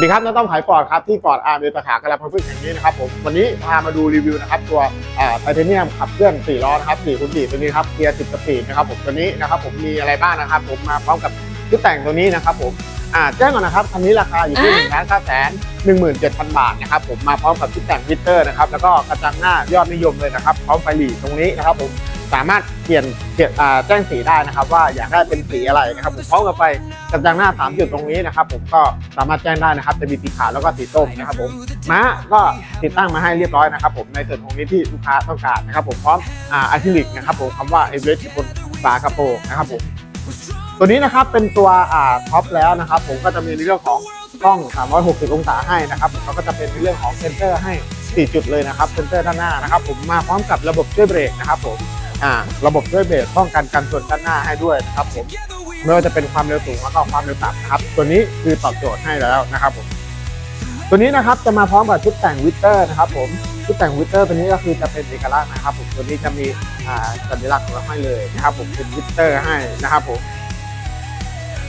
สวัสดีครับน้าต้อมขายฟอร์ดครับที่ฟอร์ดอาร์มเมสาขากระลาพังพึ่งแห่งนี้นะครับผมวันนี้พามาดูรีวิวนะครับตัวไทเทเนียมขับเคลื่อน4ล้อนะครับ4คูณ4ตัวนี้ครับเกียร์10สปีดนะครับผมตัวนี้นะครับผมมีอะไรบ้างนะครับผมมาพร้อมกับชุดแต่งตัวนี้นะครับผมแจ้งก่อนนะครับคันนี้ราคาอยู่ที่1นึ่งล้านเก้าแสนหนึ่งหมื่นเจ็ดพันบาทนะครับผมมาพร้อมกับชุดแต่งวิตเตอร์นะครับแล้วก็กระจังหน้ายอดนิยมเลยนะครับพร้อมไฟหลีตรงนี้นะครับผม สามารถเปลี่ยนแจ้งสีได้นะครับ ว่าอยากได้เป็นสีอะไรนะครับผมพร้อมกับไฟกระจังหน้า 3 จุดตรงนี้นะครับ ผมก็สามารถแจ้งได้นะครับจะมีสีขาวแล้วก็สีส้มนะครับผมม้าก็ติดตั้งมาให้เรียบร้อยนะครับผมในส่วนตรงนี้ที่ลูกค้าต้องการนะครับผมพร้อมอาอะคริลิกนะครับผมคำว่าเอเวอเรสต์บนฝากระโปรงนะครับผมตัวนี้นะครับเป็นตัวอ่าท็อปแล้วนะครับผมก็จะมีในเรื่องของกล้อง 360 องศาให้นะครับผมแล้วก็จะเป็นในเรื่องของเซนเซอร์ให้ 4 จุดเลยนะครับเซนเซอร์ด้านหน้านะครับผมมาพร้อมกับระบบช่วยเบรกนะครับผม อ่าระบบช่วยเบรกป้องกันการส่วนด้านหน้าให้ด้วยนะครับผมไม่ว่าจะเป็นความเร็วสูงแล้วก็ความเร็วต่ำครับตัวนี้คือตอบโจทย์ให้แล้วนะครับผมตัวนี้นะครับจะมาพร้อมกับชุดแต่งวิตเตอร์นะครับผมชุดแต่งวิตเตอร์ตัวนี้ก็คือจะเป็นเอกลักษณ์นะครับผมตัวนี้จะมีสัญลักษณ์ของเราให้เลยนะครับผมเป็นวิตเตอร์ให้นะครับผม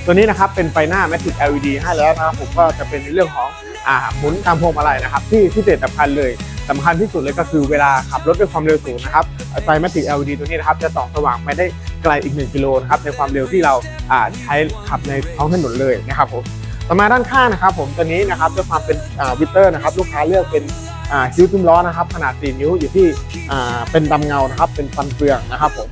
ตัวนี้นะครับเป็นไฟหน้า Matic LED ให้แล้วนะครับผมก็จะเป็นในเรื่องของอหมุนตามพวงมาลัยนะครับ ที่ที่เด็ดสำคัญเลยสำคัญที่สุดเลยก็คือเวลาขับรถด้วยความเร็วสูงนะครับไฟแมติก LED ตัวนี้นะครับจะส่องสว่างไปได้ไกลอีก 1 กิโลนะครับในความเร็วที่เราใช้ขับในท้องถนนเลยนะครับผมต่อมาด้านข้างนะครับ ผมตัวนี้นะครับด้วยความเป็นวิตเตอร์นะครับลูกค้าเลือกเป็นคิ้วตุ้มล้อนะครับขนาด 4 นิ้วอยู่ที่เป็นดำเงานะครับเป็นฟันเฟืองนะครับผม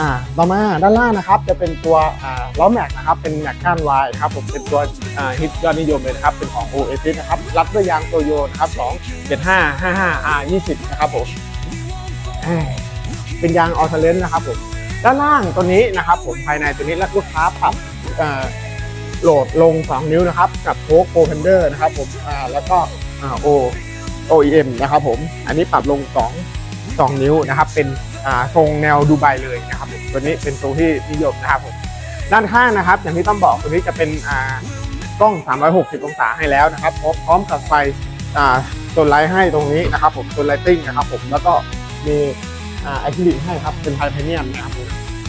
อ่าต่อมาด้านล่างนะครับจะเป็นตัวอ่าล้อแม็กนะครับเป็นแม็กก้านวายครับผมเป็นตัวอ่าฮิตยอดนิยมเลยนะครับเป็นของ Oasis นะครับรับด้วยยางโตโยนะครับ2 7 5 5 5 R 20นะครับผมเป็นยางออ t เลนนะครับผมด้านล่างตัวนี้นะครับผมภายในตัวนี้ลูกค้าปรับอ่าโหลดลง 2 นิ้วนะครับกับโค้กโ p เพนเดอร์นะครับผมอ่าแล้วก็อ่า O OEM นะครับผมอันนี้ปรับลง 2 2 นิ้วนะครับเป็น ทรงแนวดูไบเลยนะครับผมตัวนี้เป็นทรงที่นิยมนะครับผมด้านข้างนะครับ อย่างที่ต้องบอกตัวนี้จะเป็นกล้อง 360 องศาให้แล้วนะครับพร้อมกับไฟตัวไลท์ให้ตรงนี้นะครับผมตัวไลติ้งนะครับผมแล้วก็มีไอคิลิกให้ครับเป็นไทเทเนียมนะครับผม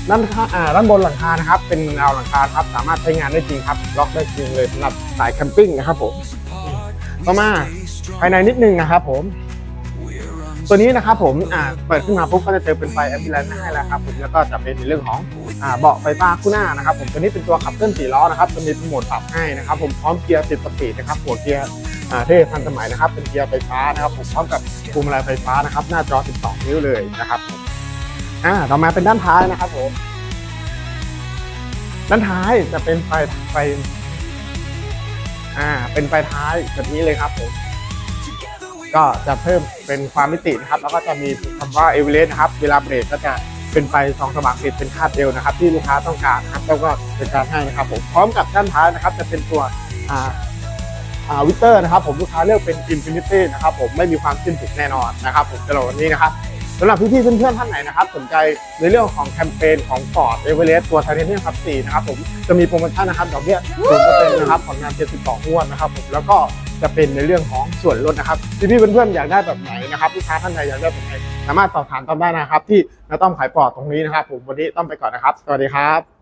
ด้านข้างด้านบนหลังคานะครับ เป็นแนวหลังคาครับสามารถใช้งานได้จริงครับล็อกได้จริงเลยสำหรับสายแคมปิ้งนะครับผมต่อมาภายในนิดนึงนะครับผม ตัวนี้นะครับผมอ่าเปิดขึ้นมาปุ๊บก็จะเจอเป็นไฟแอมบิเลนให้แล้วครับผมแล้วก็จะเป็นในเรื่องของอ่าเบาะไฟฟ้าคู่หน้านะครับผมตัวนี้เป็นตัวขับเคลื่อนสี่ล้อนะครับจะมีโหมดปรับให้นะครับผมพร้อมเกียร์สิบสปีดนะครับหัวเกียร์อ่าเท่ทันสมัยนะครับเป็นเกียร์ไฟฟ้านะครับผมพร้อมกับพวงมาลัยไฟฟ้านะครับหน้าจอ 12 นิ้วเลยนะครับผมอ่าต่อมาเป็นด้านท้ายนะครับผมด้านท้ายจะเป็นไฟไฟอ่าเป็นไฟท้ายแบบนี้เลยครับผม ก็จะเพิ่มเป็นความมิตินะครับ แล้วก็จะมีคำว่าเอเวอเรสต์นะครับ เวลาเบรกก็จะเป็นไฟสองสว่างติดเป็นคาดเอวนะครับ ที่ลูกค้าต้องการนะครับแล้วก็เป็นการให้นะครับผมพร้อมกับด้านท้ายนะครับ จะเป็นตัวอ่าอ่าวิเตอร์นะครับผมลูกค้าเลือกเป็นอินฟินิตี้นะครับผมไม่มีความสิ้นสุดแน่นอนนะครับผมสำหรับวันนี้นะครับสำหรับพี่ๆเพื่อนๆท่านไหนนะครับสนใจในเรื่องของแคมเปญของ Ford e v e r e s t ตัวไทเทเนียมครับ4นะครับผมจะมีโปรโมชั่นนะครับดอกเบี้ย0%นะครับผ่อนงาน72งวดนะครับผมแล้วก็ จะเป็นในเรื่องของส่วนลดนะครับพี่เพื่อนๆอยากได้แบบไหนนะครับลูกค้าท่านใดอยากได้แบบไหนสามารถสอบถามต้อมได้นะครับ ที่น้าต้อมขายปลอดตรงนี้นะครับ ผมวันนี้ต้อมไปก่อนนะครับ สวัสดีครับ